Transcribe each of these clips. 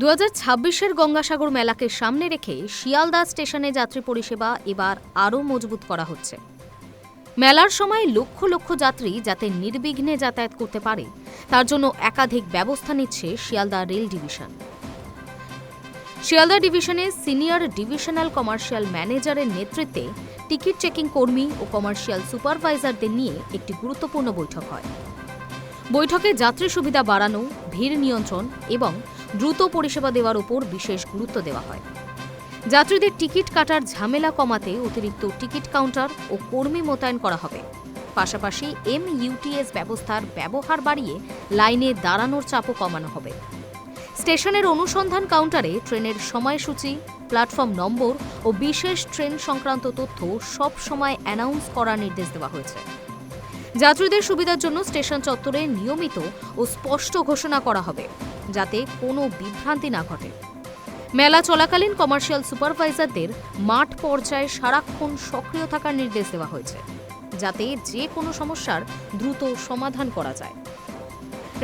দু হাজার ছাব্বিশের গঙ্গাসাগর মেলাকে সামনে রেখে শিয়ালদা স্টেশনে যাত্রী পরিষেবা এবার আরও মজবুত করা হচ্ছে। মেলার সময় লক্ষ লক্ষ যাত্রী যাতে নির্বিঘ্নে যাতায়াত করতে পারে, তার জন্য একাধিক ব্যবস্থা নিচ্ছে শিয়ালদা রেল ডিভিশন। শিয়ালদা ডিভিশনে সিনিয়র ডিভিশনাল কমার্শিয়াল ম্যানেজারের নেতৃত্বে টিকিট চেকিং কর্মী ও কমার্শিয়াল সুপারভাইজারদের নিয়ে একটি গুরুত্বপূর্ণ বৈঠক হয়। বৈঠকে যাত্রী সুবিধা বাড়ানো, ভিড় নিয়ন্ত্রণ এবং দ্রুত পরিষেবা দেওয়ার উপর বিশেষ গুরুত্ব দেওয়া হয়। যাত্রীদের টিকিট কাটার ঝামেলা কমাতে অতিরিক্ত টিকিট কাউন্টার ও কর্মী মোতায়েন করা হবে। পাশাপাশি এম ইউটিএস ব্যবস্থার ব্যবহার বাড়িয়ে লাইনে দাঁড়ানোর চাপও কমানো হবে। স্টেশনের অনুসন্ধান কাউন্টারে ট্রেনের সময়সূচি, প্ল্যাটফর্ম নম্বর ও বিশেষ ট্রেন সংক্রান্ত তথ্য সব সময় অ্যানাউন্স করার নির্দেশ দেওয়া হয়েছে। যাত্রীদের সুবিধার জন্য স্টেশন চত্বরে নিয়মিত ও স্পষ্ট ঘোষণা করা হবে, যাতে কোনো বিভ্রান্তি না ঘটে। মেলা চলাকালীন কমার্শিয়াল সুপারভাইজারদের মাঠ পর্যায়ে সারাক্ষণ সক্রিয় থাকার নির্দেশ দেওয়া হয়েছে, যাতে যে কোনো সমস্যার দ্রুত সমাধান করা যায়।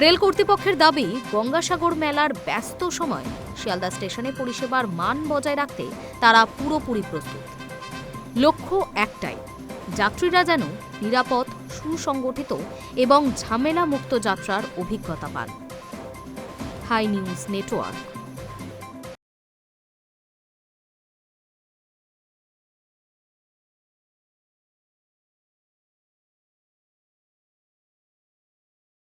রেল কর্তৃপক্ষের দাবি, গঙ্গাসাগর মেলার ব্যস্ত সময় শিয়ালদা স্টেশনে পরিষেবার মান বজায় রাখতে তারা পুরোপুরি প্রস্তুত। লক্ষ্য একটাই, যাত্রীরা যেন নিরাপদ সুসংগঠিত এবং ঝামেলা মুক্ত যাত্রার অভিজ্ঞতা পান। Hi news network.